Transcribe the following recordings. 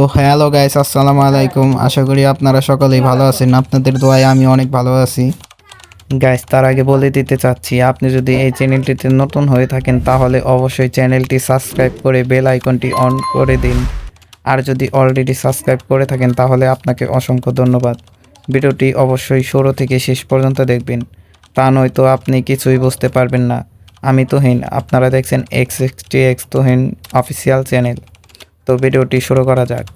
তো hello guys আসসালামু আলাইকুম। আশা করি আপনারা সকলেই ভালো আছেন। আপনাদের দোয়ায় আমি অনেক ভালো আছি। গাইস তার আগে বলে দিতে চাচ্ছি, আপনি যদি এই চ্যানেলটিতে নতুন হয়ে থাকেন, তাহলে অবশ্যই চ্যানেলটি সাবস্ক্রাইব করে বেল আইকনটি অন করে দিন। আর যদি অলরেডি সাবস্ক্রাইব করে থাকেন, তাহলে আপনাকে অসংখ্য ধন্যবাদ। ভিডিওটি অবশ্যই শুরু থেকে শেষ পর্যন্ত দেখবেন। তা নয়তো আপনি কিছুই বুঝতে পারবেন না। আমি তোহিন, আপনারা দেখছেন X XT X Tohin official channel তো ভিডিওটি শুরু করা যাক।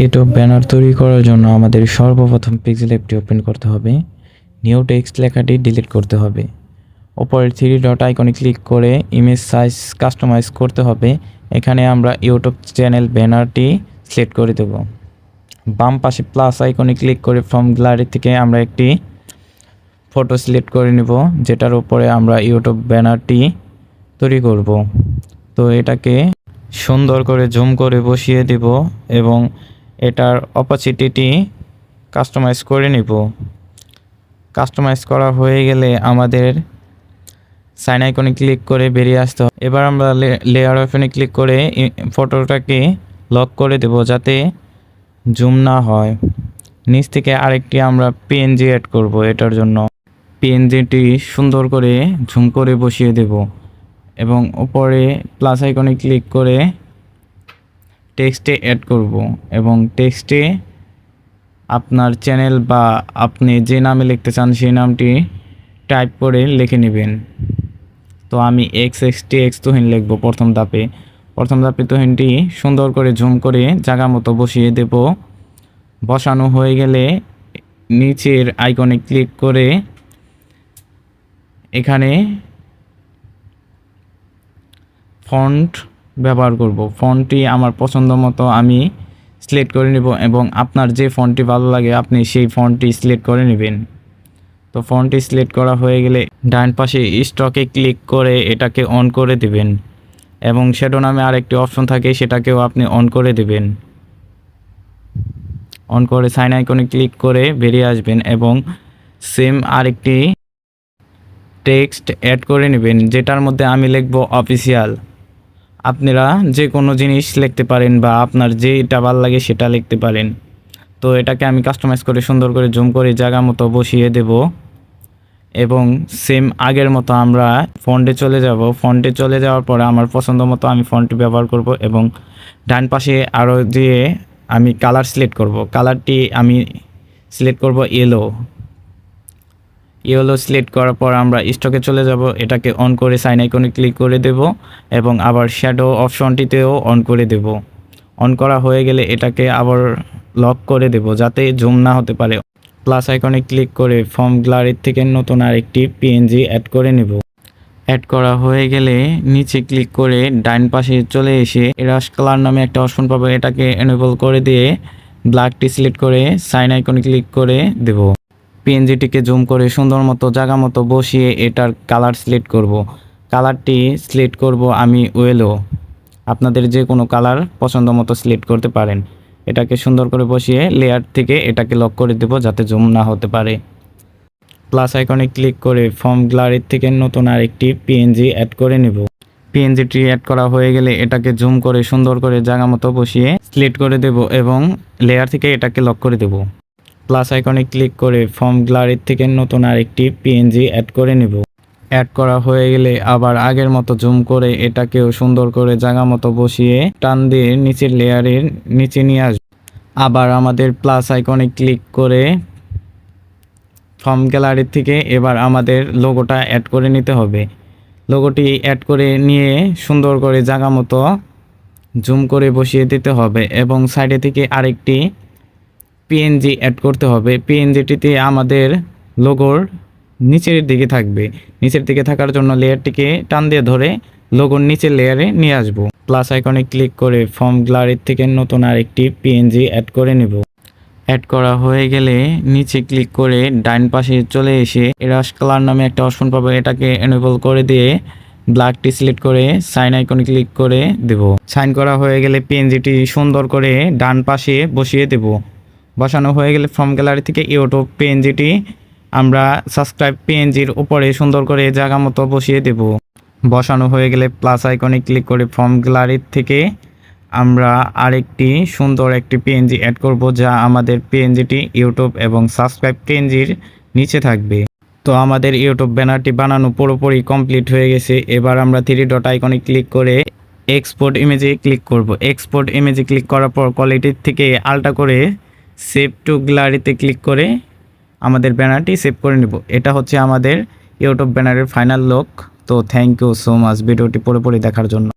ইউটিউব ব্যানার তৈরি করার জন্য আমাদের সর্বপ্রথম পিক্সেল অ্যাপটি ওপেন করতে হবে। নিউ টেক্সট লেখাটি ডিলিট করতে হবে। ওপরের থ্রি ডট আইকনে ক্লিক করে ইমেজ সাইজ কাস্টমাইজ করতে হবে। এখানে আমরা ইউটিউব চ্যানেল ব্যানারটি সিলেক্ট করে দেব। বাম পাশে প্লাস আইকনে ক্লিক করে ফর্ম গ্যালারি থেকে আমরা একটি ফটো সিলেক্ট করে নিব, যেটার উপরে আমরা ইউটিউব ব্যানারটি তৈরি করব। তো এটাকে সুন্দর করে জুম করে বসিয়ে দেব এবং এটার অপাসিটিটি কাস্টমাইজ করে নিব। কাস্টমাইজ করা হয়ে গেলে আমাদের সাইন আইকনে ক্লিক করে বেরিয়ে আসতে এবার আমরা লেয়ার অপশনে ক্লিক করে ফটোটাকে লক করে দেব, যাতে জুম না হয়। নিচ থেকে আরেকটি আমরা পিএনজি অ্যাড করব এটার জন্য। পিএনজিটি সুন্দর করে ঝুম করে বসিয়ে দেব এবং উপরে প্লাস আইকনে ক্লিক করে টেক্সটে অ্যাড করব এবং টেক্সটে আপনার চ্যানেল বা আপনি যে নামে লিখতে চান সেই নামটি টাইপ করে লিখে নেবেন। তো আমি X X T X Tuhin লিখব প্রথম ধাপে। প্রথম ধাপে তুহিনটি সুন্দর করে ঝুম করে জায়গা মতো বসিয়ে দেব। বসানো হয়ে গেলে নিচের আইকনে ক্লিক করে এখানে ফন্ট ব্যবহার করব। ফন্টটি আমার পছন্দ মতো আমি সিলেক্ট করে নেব এবং আপনার যে ফন্টটি ভালো লাগে আপনি সেই ফন্টটি সিলেক্ট করে নেবেন। তো ফন্টটি সিলেক্ট করা হয়ে গেলে ডান পাশে স্টকে ক্লিক করে এটাকে অন করে দিবেন। এবং শ্যাডো নামে আরেকটি অপশন থাকে, সেটাকেও আপনি অন করে দেবেন। অন করে সাইন আইকনে ক্লিক করে বেরিয়ে আসবেন এবং সেম আরেকটি টেক্সট অ্যাড করে নেবেন, যেটার মধ্যে আমি লিখব অফিসিয়াল আপনারা যে কোনো জিনিস লিখতে পারেন বা আপনার যেটা ভালো লাগে সেটা লিখতে পারেন। তো এটাকে আমি কাস্টমাইজ করে সুন্দর করে জুম করে জায়গা মতো বসিয়ে দেব। এবং সেম আগের মতো আমরা ফন্টে চলে যাব। ফন্টে চলে যাওয়ার পরে আমার পছন্দ মতো আমি ফন্টটি ব্যবহার করব এবং ডান পাশে আরও দিয়ে আমি কালার সিলেক্ট করব। কালারটি আমি সিলেক্ট করব ইয়েলো ইয়েলো সিলেক্ট করার পর আমরা স্টকে চলে যাব। এটাকে অন করে সাইন আইকনে ক্লিক করে দেব এবং আবার শ্যাডো অপশনটিতেও অন করে দেব। অন করা হয়ে গেলে এটাকে আবার লক করে দেব যাতে জুম না হতে পারে। প্লাস আইকনে ক্লিক করে ফর্ম গ্যালারির থেকে নতুন আরেকটি পিএনজি অ্যাড করে নেব। অ্যাড করা হয়ে গেলে নিচে ক্লিক করে ডাইন পাশে চলে এসে এরাস কালার নামে একটা অপশন পাবে এটাকে এনেবল করে দিয়ে ব্ল্যাকটি সিলেক্ট করে সাইন আইকনে ক্লিক করে দেব। পিএনজিটিকে জুম করে সুন্দর মতো জায়গা মতো বসিয়ে এটার কালার সিলেক্ট করব। কালারটি সিলেক্ট করব আমি ওয়েলো আপনাদের যে কোনো কালার পছন্দ মতো সিলেক্ট করতে পারেন। এটাকে সুন্দর করে বসিয়ে লেয়ার থেকে এটাকে লক করে দেব যাতে জুম না হতে পারে। প্লাস আইকনে ক্লিক করে ফর্ম গ্যালারির থেকে নতুন আরেকটি পিএনজি অ্যাড করে নেব। পিএনজিটি অ্যাড করা হয়ে গেলে এটাকে জুম করে সুন্দর করে জায়গা মতো বসিয়ে সিলেক্ট করে দেব এবং লেয়ার থেকে এটাকে লক করে দেব। প্লাস আইকনে ক্লিক করে ফর্ম গ্যালারির থেকে নতুন আরেকটি পিএনজি অ্যাড করে নেব। অ্যাড করা হয়ে গেলে আবার আগের মতো জুম করে এটাকেও সুন্দর করে জায়গা মতো বসিয়ে টান দিয়ে নিচের লেয়ারের নিচে নিয়ে আসবে আবার আমাদের প্লাস আইকনে ক্লিক করে ফর্ম গ্যালারি থেকে এবার আমাদের লোগোটা অ্যাড করে নিতে হবে। লোগোটি অ্যাড করে নিয়ে সুন্দর করে জায়গা মতো জুম করে বসিয়ে দিতে হবে এবং সাইডে থেকে আরেকটি পিএনজি অ্যাড করতে হবে। পিএনজিটিতে আমাদের লোগোর নিচের দিকে থাকবে। নিচের দিকে থাকার জন্য লেয়ারটিকে টান দিয়ে ধরে লোগোর নিচের লেয়ারে নিয়ে আসব। প্লাস আইকনে ক্লিক করে ফর্ম গ্যালারির থেকে নতুন আরেকটি পিএনজি অ্যাড করে নেব। অ্যাড করা হয়ে গেলে নিচে ক্লিক করে ডাইন পাশে চলে এসে এরাস কালার নামে একটা অপশন পাবে। এটাকে এনেবল করে দিয়ে ব্ল্যাকটি সিলেক্ট করে সাইন আইকনে ক্লিক করে দেব। সাইন করা হয়ে গেলে পিএনজিটি সুন্দর করে ডান পাশে বসিয়ে দেব। বসানো হয়ে গেলে ফর্ম গ্যালারি থেকে ইউটিউব পিএনজিটি আমরা সাবস্ক্রাইব পিএনজির উপরে সুন্দর করে জায়গা মতো বসিয়ে দেব। বসানো হয়ে গেলে প্লাস আইকনে ক্লিক করে ফর্ম গ্যালারি থেকে আমরা আরেকটি সুন্দর একটি পিএনজি অ্যাড করব যা আমাদের পিএনজিটি ইউটিউব এবং সাবস্ক্রাইব পিএনজির নিচে থাকবে। তো আমাদের ইউটিউব ব্যানারটি বানানো পুরোপুরি কমপ্লিট হয়ে গেছে। এবার আমরা থ্রি ডট আইকনে ক্লিক করে এক্সপোর্ট ইমেজে ক্লিক করব। এক্সপোর্ট ইমেজে ক্লিক করার পর কোয়ালিটির থেকে আলটা করে সেভ টু গ্যালারিতে ক্লিক করে আমাদের ব্যানারটি সেভ করে নেব। এটা হচ্ছে আমাদের ইউটিউব ব্যানারের ফাইনাল লোক তো থ্যাংক ইউ সো মাচ ভিডিওটি পুরোপুরি দেখার জন্য।